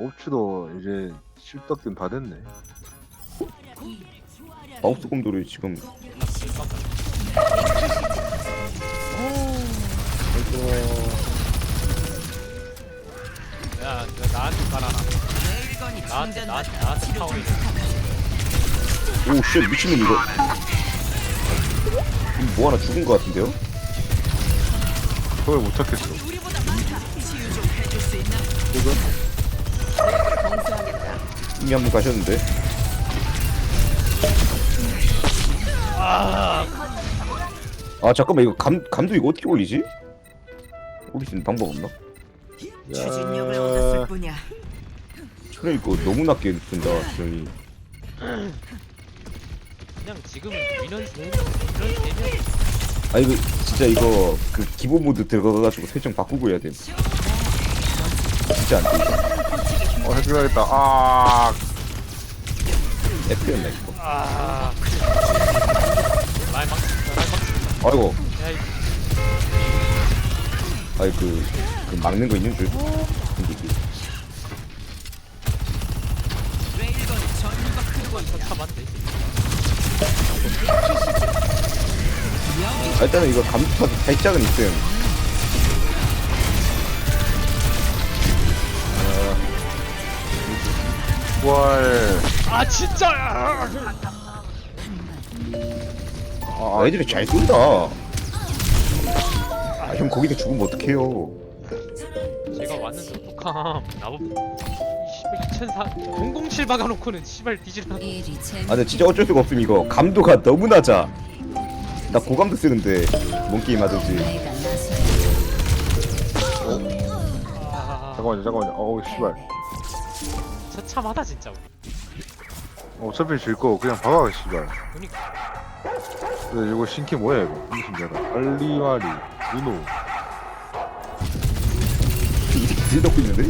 옵치도 이제 실덕된 다 됐네. 마우스 곰돌이 지금 야, 너 나한테 깔아라. 나한테, 나한테, 나한테 타워 있어. 오쉣 미친놈 이거 이거 뭐 하나 죽은 거 같은데요? 그걸 못 찾겠어. 이 미 한번 가셨는데 아 잠깐만 이거 감, 감도 이거 어떻게 올리지? 올릴 수 있는 방법 없나? 추진력을 얻었을 뿐이야. 저는 이거 너무 낮게 든다 저희 그냥 지금 민원 세 명, 민원 세 명. 아 이거 진짜 이거 그 기본 모드 들어가가지고 설정 바꾸고 해야 돼 진짜 안 돼 어, 해줘야겠다. 아, F였나 이거 아. 라인 망, 라인 망. 아이고 야, 이 아이 그, 그 막는 거 있는 줄참 안돼. 아, 일단은 이거 감투파도 살짝은 있음 월. 아, 진짜! 아, 아, 애들이 잘 쏜다 아, 형 거기다 죽으면 어떡해요 제가 왔는데 나보고 씨발 2004 007 박아놓고는 씨발 뒤질라 아 근데 진짜 어쩔 수가 없음 이거 감도가 너무 낮아 나 고감도 쓰는데 뭔 게임 하든지 아, 잠깐만요, 잠깐만요. 어우, 씨발. 처참하다 진짜 어차피 질 거 그냥 박아, 씨발. 그니까 근데 이거 신캐 뭐야, 이거? 신기하다. 알리마리, 누노. 딜 넣고 있는데?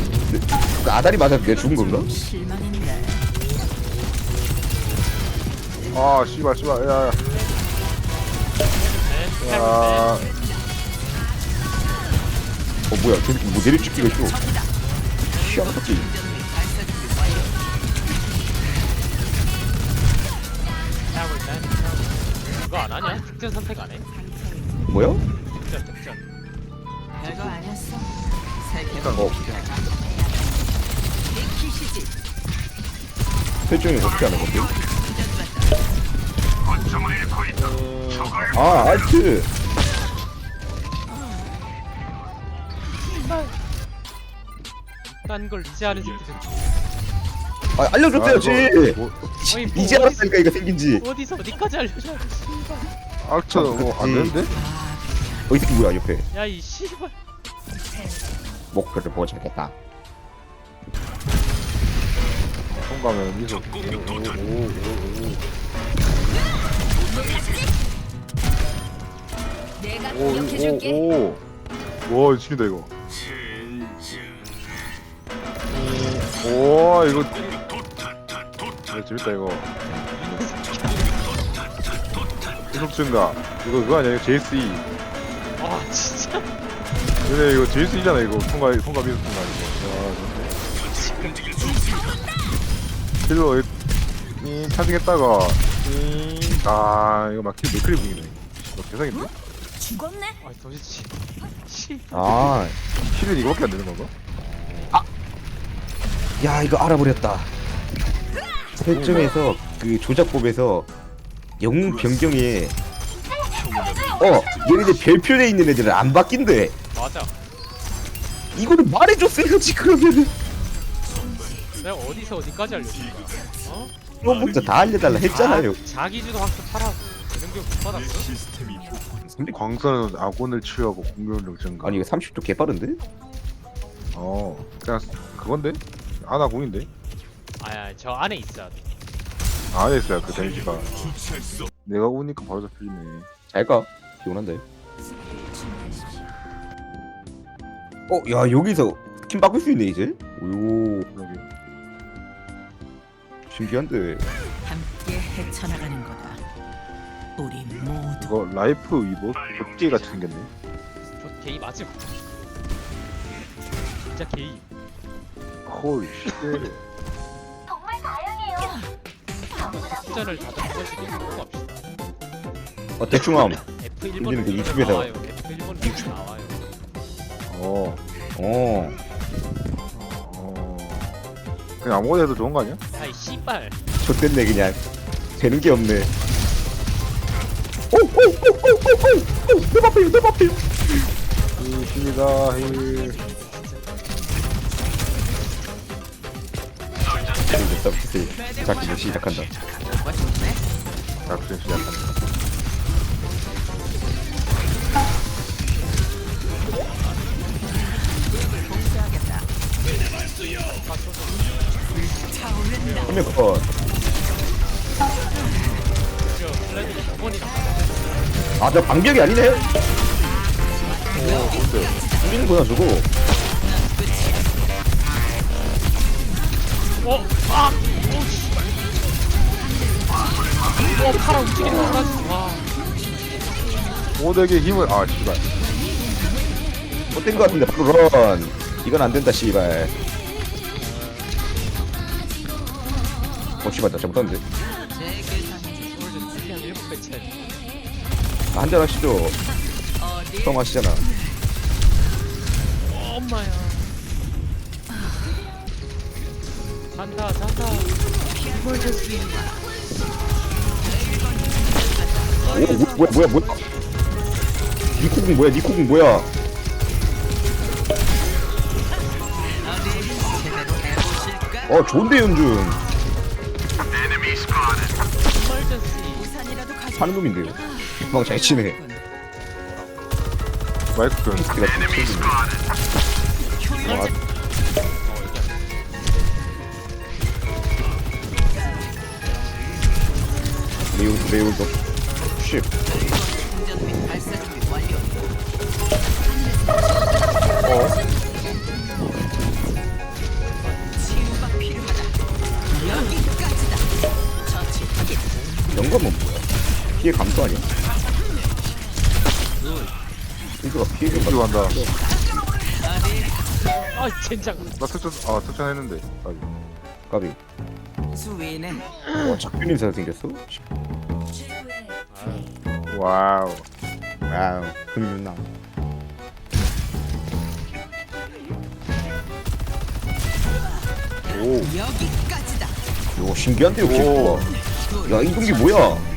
그 아다리 맞아서 내가 죽은 건가? 실망인데. 아, 씨발, 씨발. 야, 야. 네, 야. 어 뭐야 저렇게 뭐 내리 찍기가 있어 희한하지 하고 그거 안 하냐? 특전 선택 안 해? 뭐야? 특전 특전 별거 아니었어. 세계 어 설정이 어떻게 하는 건데? 아 알트 딴걸 이제 하는 새끼들 아 알려줬어야지 아, 뭐, 어이, 뭐 이제 어디- 알았다니까 이거 생긴지 어디서 어디까지 알려줘 씨발 악처 뭐안 되는데? 어 이 새끼 뭐야 옆에 야이 씨발 목표를 보자겠다 통과면 미소. 오, 오, 오, 오, 내가 오, 오, 공격해줄게. 오, 오. 와, 지린다, 이거. 오, 이거. 야, 재밌다, 이거. 계속 증가. 이거 그거 아니야? 이거 JSE. 아 진짜 근데 이거 JSE잖아, 이거. 통과, 통과 미소 통과, 이거. 킬로, 이, 이, 차징했다가, 이, 아, 이거 막 킬, 맥크리 중이네. 너 대상인데? 죽었네. 아 도대체 씨아 킬은 이거밖에 안 되는 건가? 야 이거 알아버렸다 설정에서 그 조작법에서 영웅 변경에 어 얘네들 별표에 있는 애들은 안 바뀐대 맞아 이거는 말해줬어야지 그러면은 내가 어디서 어디까지 알려줄까 어? 그럼 먼저 다 알려달라 했잖아요 자, 자기주도 학교 팔아 이런 게못 받았어? 근데 광선은 아군을 치유하고 공격력 증가. 아니 이거 30도 개빠른데? 어, 그냥 그건데? 아나공인데? 아야 저 안에 있어야 돼 안에 있어요 그 데미지가. 내가 오니까 바로 잡히네. 잘가 피곤한데 어 야 여기서 스킨 바꿀 수 있네 이제 오 여기. 신기한데 함께 헤쳐나가는 거다. 우리 모두 이거 라이프 위보 격제 같이 생겼네. 저 게이 맞음 진짜 게이 어, 홀 쉣. 숫자를 다들 한 번씩 읽고 갑시다. 어 대충함 F1번 힘드는 게 유튜브에서. 나와요. F1번 나와요. 어. 어 어. 그냥 아무거나 해도 좋은 거 아니야? 야이 씨발. 좆됐네 그냥 되는 게 없네 오오오오오오내 앞에 내 앞에 힘이다 힘. 글쎄 작전 시작한다 작전 시작한다. 화면 컷저 플래닛 두 번이나 아, 저 방벽이 아니네. 오, 뭔데? 우리는 뭐야, 저거? 어, 아. 어, 파라 움직이는 거 하지 와. 모두에게 힘을 아 씨발. 못된 것 같은데, 바로 런. 이건 안 된다, 씨발. 어, 씨발, 나한 차이. 아, 한잔 하시죠. 형 하시잖아. 어, 엄마야. 잔다, 잔다. 오, 뭐, 뭐야, 뭐야, 뭐야. 니코궁 뭐야, 니코궁 뭐야. 어, 좋은데. 이멀전시. 하는 놈인데요. 막 잘 치네. 마이크 좀. 피스트가 좀. 아, 매우, 매우 더. 쉽. 이런 거면 뭐야? 피해 감소 아니야? 이거 피해 감소. 이거 간다. 아, 젠장. 나 특전 아 특전했는데. 아, 까비. 수위는 와, 작별 인사가 생겼어? 와우. 와우, 흥윤나. 오, 여기까지다. 이거 신기한데. 오. 야, 이동기 뭐야?